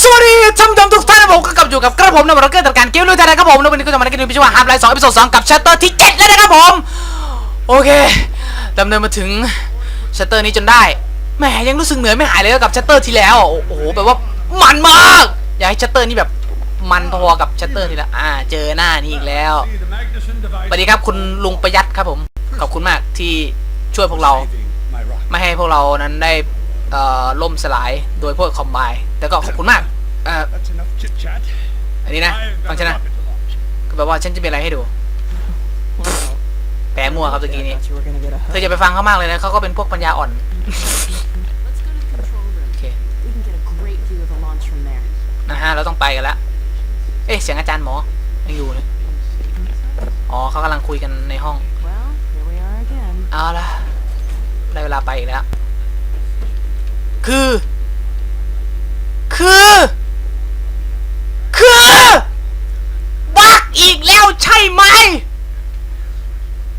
สวัสดีท่านผู้ชมทุกท่านนะผมก็กลับอยู่กับกระผมในบริการจัดการเกมลุยไทยนะครับผมแล้ววันนี้ก็จะมาเล่นเกมพิชวาฮาร์ดไลน์สองอีพิโซดสองกับชัตเตอร์ที่เจ็ดแล้วนะครับผม โอเคดำเนินมาถึงชัตเตอร์นี้จนได้แหมยังรู้สึกเหนื่อยไม่หายเลยกับชัตเตอร์ที่แล้ว โอ้โหแบบว่ามันมาก อยากให้ชัตเตอร์นี้แบบมันพอกับชัตเตอร์ที่แล้ว อ่า เจอหน้านี่อีกแล้วสวัสดีครับคุณลุงประยัดครับผม ขอบคุณมากที่ช่วยพวกเรา ไม่ให้พวกเรานั้นได้ เอ่อล่มสลายโดยพวกคอมไบแต่ก็ขอบคุณมากเอ่อ That's enough chit chat. อันนี้นะ I've ฟัง got ฉัน a นะ rocket to launch. ก็แปลว่าฉันจะมีอะไรให้ดูแปลมั่วครับตะกี้นี้ thought you were gonna get a เธ hug. อจะไปฟังเขามากเลยนะเขาก็เป็นพวกปัญญาอ่อน Let's go to the control room. โอเค We can get a great view of the launch from there. นะฮะเราต้องไปกันแล้วเอ๊ะเสียงอาจารย์หมอยังอยู่เลยอ๋อเขากำลังคุยกันในห้อง Well, here we are again. เอาละได้เวลาไปอีกแล้ว คือ คือ คือบักอีกแล้วใช่ไหม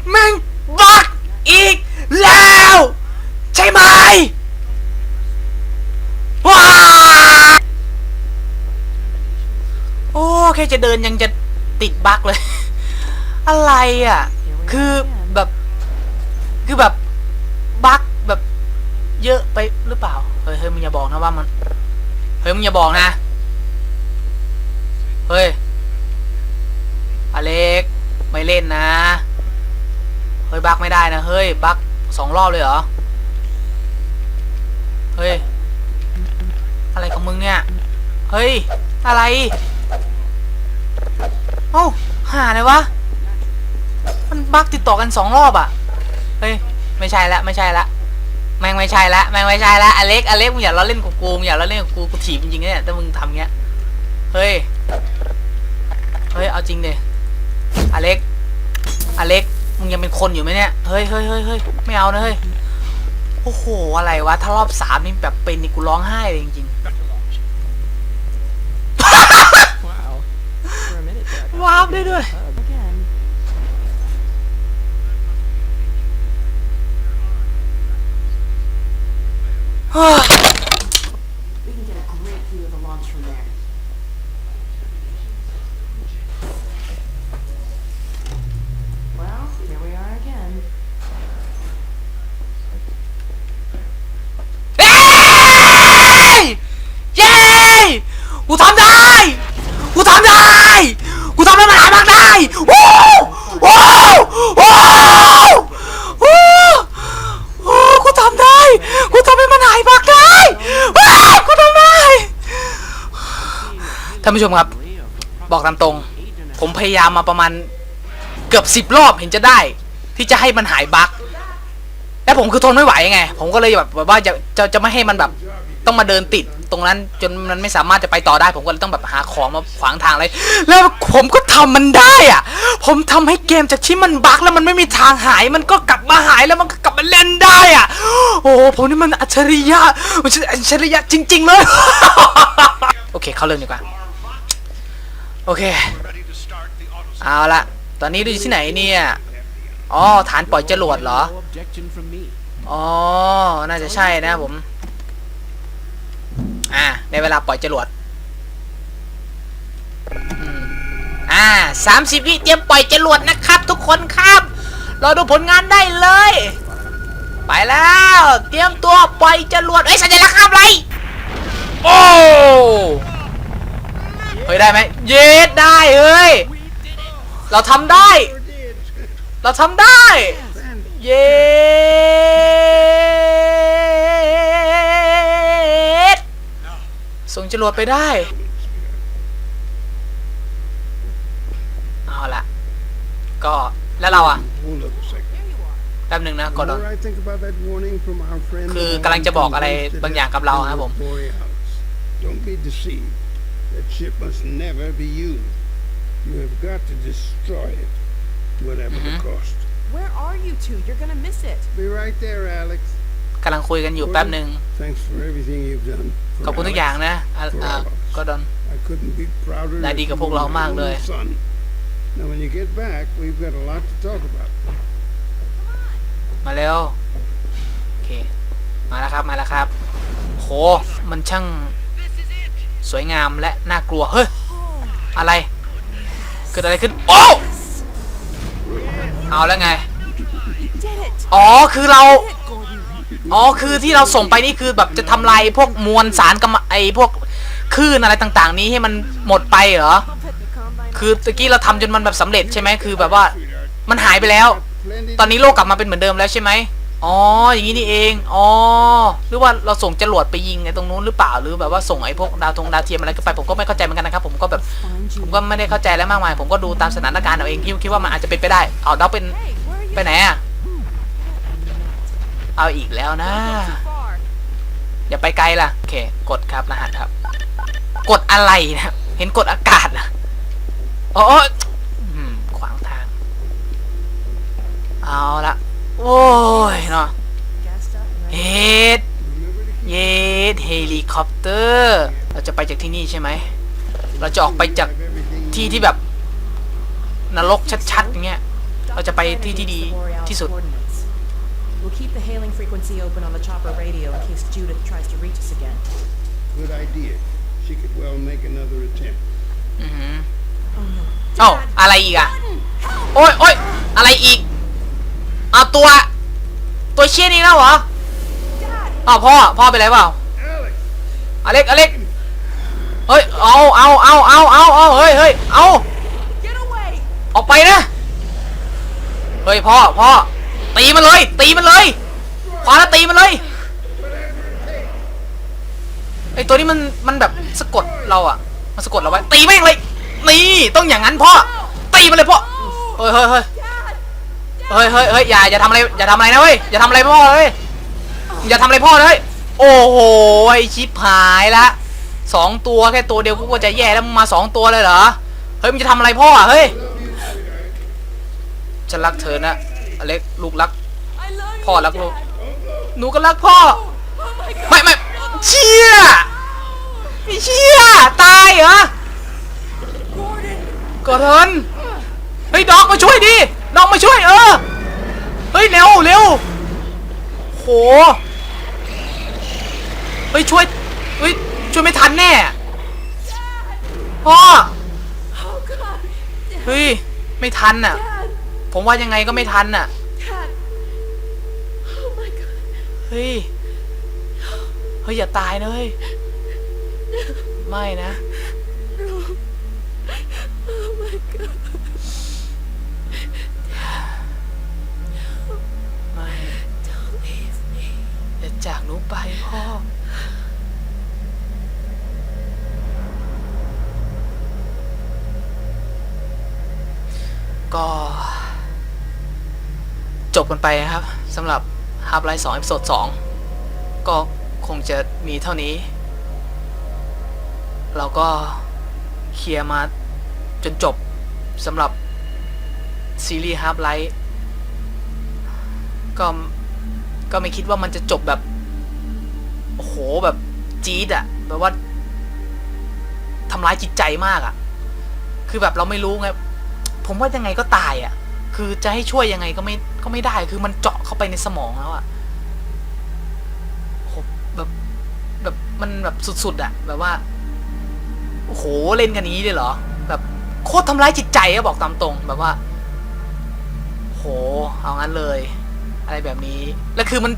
แม่งบักอีกแล้ว ใช่ไหมว้าโอ้แค่จะเดินยังจะติดบักเลย อะไรอะ คือแบบ คือแบบบักแบบเยอะไปหรือเปล่า ฮ้ยเฮ้ยมึงอย่าบอกนะว่ามัน เฮ้ยมึงอย่าบอกนะ เฮ้ย อเล็ก ไม่เล่นนะ เฮ้ยบักไม่ได้นะ เฮ้ยบักสองรอบเลยเหรอ เฮ้ย อะไรของมึงเนี่ย เฮ้ย อะไร เอ้าหาเลยวะ มันบักติดต่อกันสองรอบอะ เฮ้ย ไม่ใช่ละ ไม่ใช่ละ แม่งไม่ใช่ละแม่งไม่ใช่ละอเล็กอเล็กมึงอย่าล้อเล่นกับกูมึงอย่าล้อเล่นกับกูกูถีบจริงๆนะเนี่ยถ้ามึงทำเงี้ยเฮ้ยเฮ้ยเอาจริงดิอเล็กอเล็กมึงยังเป็นคนอยู่ไหมเนี่ยเฮ้ยเฮ้ยเฮ้ยเฮ้ยไม่เอานะเฮ้ยโอ้โหอะไรวะถ้ารอบสามนี่แบบเป็นนี่กูร้องไห้เลยจริง Better launch. Wow. For a minute there. I ๆ thought ว้าวได้ด้วย Oh. ท่านผู้ชมครับ บอกตามตรง ผมพยายามมาประมาณเกือบสิบรอบเห็นจะได้ ที่จะให้มันหายบั๊กแล้วผมคือทนไม่ไหวไง ผมก็เลยแบบแบบว่าจะจะจะไม่ให้มันแบบต้องมาเดินติดตรงนั้นจนมันไม่สามารถจะไปต่อได้ ผมก็เลยต้องแบบหาของมาขวางทางเลยแล้วผมก็ทำมันได้อะผมทำให้เกมจากที่มันบั๊กแล้วมันไม่มีทางหายมันก็กลับมาหายแล้วมันก็กลับมาเล่นได้อะโอ้ผมนี่มันอัจฉริยะมันอัจฉริยะจริง ๆ เลย โอเค เข้าเรื่องดีกว่า โอเค เอาละตอนนี้ดูอยู่ที่ไหนเนี่ยอ๋อฐานปล่อยจรวดเหรออ๋อน่าจะใช่นะผม อ่าในเวลาปล่อยจรวดอ่าสามสิบวิเตรียมปล่อยจรวดนะครับ ทุกคนครับรอดูผลงานได้เลย ไปแล้ว เตรียมตัวปล่อยจรวดเอ้ยสัญลักษณ์ห้ามไรโอ้ เฮ้ยได้ไหมเย็ดได้เฮ้ย เราทำได้ เราทำได้ เย้ส่งจรวดไปได้ เอาละ ก็แล้วเราอะแป๊บหนึ่งนะก่อนคือกำลังจะบอกอะไรบางอย่างกับเราครับผม That ship must never be used. You have got to destroy it, whatever the cost. Where are you two? You're gonna miss it. Be right there, Alex. กำลังคุยกันอยู่แป๊บหนึ่ง Thanks for everything you've done. for ขอบคุณทุก Alex. อย่างนะอะอะก็ดอน I couldn't be prouder นาย that ดีกับ you พวกเรา were my มากเลย only son. Now, when you get back, we've got a lot to talk about. มาเร็ว โอเค มาแล้วครับ มาแล้วครับ โห มันช่าง สวยงามและน่ากลัว เฮ้ย อะไร เกิดอะไรขึ้น โอ้ เอาแล้วไง อ๋อ คือเรา อ๋อ คือที่เราส่งไปนี่คือแบบจะทำลายพวกมวลสารกำมะไอพวกคลื่นอะไรต่างๆ นี้ให้มันหมดไปเหรอ คือตะกี้เราทำจนมันแบบสำเร็จใช่ไหม คือแบบว่ามันหายไปแล้ว ตอนนี้โลกกลับมาเป็นเหมือนเดิมแล้วใช่ไหม อ๋อ อย่างนี้นี่เอง อ๋อ หรือว่าเราส่งจรวดไปยิงไอ้ตรงนู้นหรือเปล่า หรือแบบว่าส่งไอ้พวกดาวทงดาวเทียมอะไรก็ไป ผมก็ไม่เข้าใจเหมือนกันนะครับ ผมก็แบบ ผมก็ไม่ได้เข้าใจแล้วมากมาย ผมก็ดูตามสถานการณ์เอาเองคิดคิดว่ามันอาจจะเป็นไปได้ เอาดาวเป็น ไปไหนอะเอาอีกแล้วนะ อย่าไปไกลล่ะ โอเค กดครับรหัสครับ กดอะไรนะ เห็นกดอากาศนะอ๋อขวางทาง เอาละ โอ้ยเนาะ Gassed up and เฮ ready. ดเยดเฮลิคอปเตอร์ เราจะไปจากที่นี่ใช่ไหม เราจะออกไปจาก have everything ที่ที่แบบนรกชัดๆอย่างเงี้ย เราจะไปที่ที่ดี The Borealis ที่สุด coordinates. We'll keep the hailing frequency open on the chopper radio in case Judith tries to reach us again. Good idea. She could well make another attempt. อือหือ Oh no. เอ้าอะไรอีกอะโอ้ยโอ้ยอะไรอีก เอาตัว ตัวเชี่ยนี้แล้วเหรออ้าวพ่อ พ่อไปนไรเปล่าอเล็กอเล็กเฮ้ย เอาเอาเอาเอาเอาเอาเฮ้ยเฮ้ยเอาออกไปนะ เฮ้ยพ่อพ่อตีมันเลย ตีมันเลยพอแล้วตีมันเลยไอตัวนี้มันมันแบบสะกดเราอะมันสะกดเราไว้ตีแม่งเลยนี่ต้องอย่างนั้นพ่อตีมันเลยพ่อเฮ้ยเฮ้ยเฮ้ย เฮ้ยเฮ้ยเฮ้ยอย่าอย่าทำอะไรอย่าทำอะไรนะเว้ยอย่าทำอะไรพ่อเลยอย่าทำอะไรพ่อเลยโอ้โหไอชิบหายละสองตัวแค่ตัวเดียวกูก็จะแย่แล้วมึงมาสองตัวเลยเหรอเฮ้ยมึงจะทำอะไรพ่ออะเฮ้ยฉันรักเธอนะอเล็กลูกรัก พ่อรักลูกหนูก็รักพ่อไม่ไม่เชี่ยไม่เชี่ยตายเหรอกอดเทิน เฮ้ยดอกมาช่วยดิดอกมาช่วยเออเฮ้ยเร็วเร็วโหเฮ้ยช่วยเฮ้ยช่วยไม่ทันแน่พ่อเฮ้ยไม่ทันน่ะ ผมว่ายังไงก็ไม่ทันน่ะเฮ้ยเฮ้ยอย่าตายเฮ้ยไม่นะ จากหนูไปพ่อ ก็ จบกันไปนะครับสำหรับ Half Life 2 e p i s o d e 2ก็คงจะมีเท่านี้ เราก็เคลียร์มาจนจบสำหรับซีรีส์ Half Life ก็ก็ไม่คิดว่ามันจะจบแบบ โอ้โหแบบจี๊ดอะแบบว่าทำร้ายจิตใจมากอะคือแบบเราไม่รู้ไงผมว่ายังไงก็ตายอะคือจะให้ช่วยยังไงก็ไม่ก็ไม่ได้ คือมันเจาะเข้าไปในสมองแล้วอะโหแบบแบบมันแบบสุดๆอะแบบว่าโอ้โหเล่นกันนี้เลยเหรอ แบบโคตรทำร้ายจิตใจอะบอกตามตรงแบบว่าโหเอางั้นเลย อะไรแบบนี้ แล้วคือมัน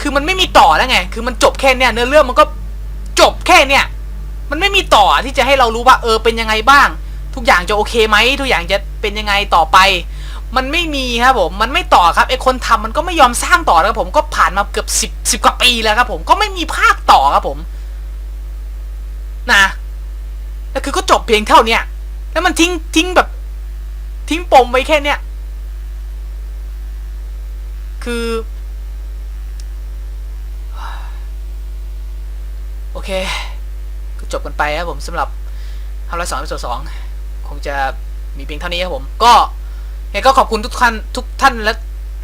คือมันไม่มีต่อแล้วไง คือมันจบแค่เนี้ยเนื้อเรื่องมันก็จบแค่เนี้ยมันไม่มีต่อที่จะให้เรารู้ว่าเออเป็นยังไงบ้าง ทุกอย่างจะโอเคไหมทุกอย่างจะเป็นยังไงต่อไป มันไม่มีครับผมมันไม่ต่อครับไอคนทำมันก็ไม่ยอมสร้างต่อครับผมก็ผ่านมาเกือบสิบสิบกว่าปีแล้วครับผมก็ไม่มีภาคต่อครับผมนะแล้วคือก็จบเพียงเท่าเนี้ยแล้วมันทิ้งทิ้งแบบ ทิ้งปมไว้แค่เนี้ยคือ อเคก็จบกันไปครับผมสำหรับทำร้อยสองเป็นสองคงจะมีเพียงเท่านี้ครับผม ก็ยังไงก็ขอบคุณทุกท่านทุกท่านและ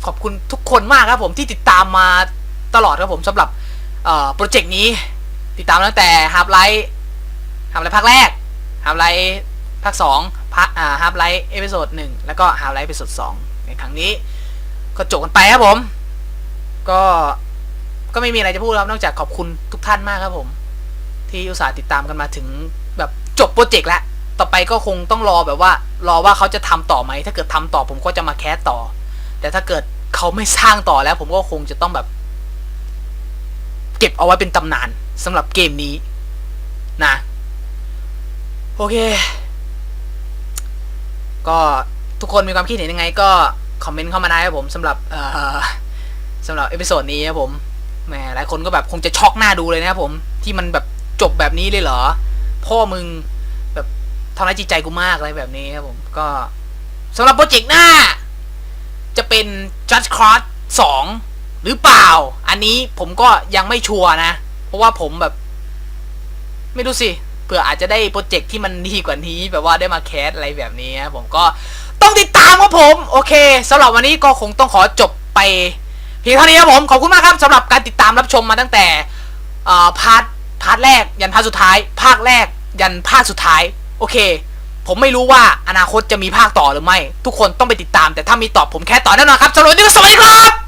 ขอบคุณทุกคนมากครับผมที่ติดตามมาตลอดครับผมสำหรับโปรเจกต์นี้ติดตามตั้งแต่ Half Life Half Life ภาคแรก Half Life ภาคสองภาคอ่า Half Life เอพิโซดหนึ่งแล้วก็ Half Life เอพิโซดสองในครั้งนี้ ก็จบกันไปครับผม ก็ก็ไม่มีอะไรจะพูดแล้วนอกจากขอบคุณทุกท่านมากครับผม ที่อุตส่าห์ติดตามกันมาถึงแบบจบโปรเจกต์แล้ว ต่อไปก็คงต้องรอแบบว่า รอว่าเขาจะทำต่อไหม ถ้าเกิดทำต่อผมก็จะมาแคสต่อ แต่ถ้าเกิดเขาไม่สร้างต่อแล้ว ผมก็คงจะต้องแบบ เก็บเอาไว้เป็นตำนานสำหรับเกมนี้ นะ โอเค ก็ทุกคนมีความคิดเห็นยังไง ก็คอมเมนต์เข้ามาได้ครับผมสำหรับเอ่อสำหรับเอพิโซดนี้ครับผมแหมหลายคนก็แบบคงจะช็อกหน้าดูเลยนะครับผมที่มันแบบ จบแบบนี้เลยเหรอ พ่อมึงแบบทำร้ายจิตใจกูมากอะไรแบบนี้ครับผม ก็สำหรับโปรเจกต์หน้า จะเป็น Judge Cross 2 หรือเปล่า อันนี้ผมก็ยังไม่ชัวร์นะ เพราะว่าผมแบบ ไม่รู้สิเผื่ออาจจะได้โปรเจกต์ที่มันดีกว่านี้ แบบว่าได้มาแคสอะไรแบบนี้ครับผมก็ต้องติดตามครับผม โอเคสำหรับวันนี้ก็คงต้องขอจบไปเพียงเท่านี้ครับผม ขอบคุณมากครับสำหรับการติดตามรับชมมาตั้งแต่พาร์ท พาร์ทแรกยันพาร์ทสุดท้าย ภาคแรกยันภาคสุดท้าย โอเค ผมไม่รู้ว่าอนาคตจะมีภาคต่อหรือไม่ ทุกคนต้องไปติดตาม แต่ถ้ามีตอบผมแค่ต่อแน่นอนครับสำหรับวันนี้ก็สวัสดีครับ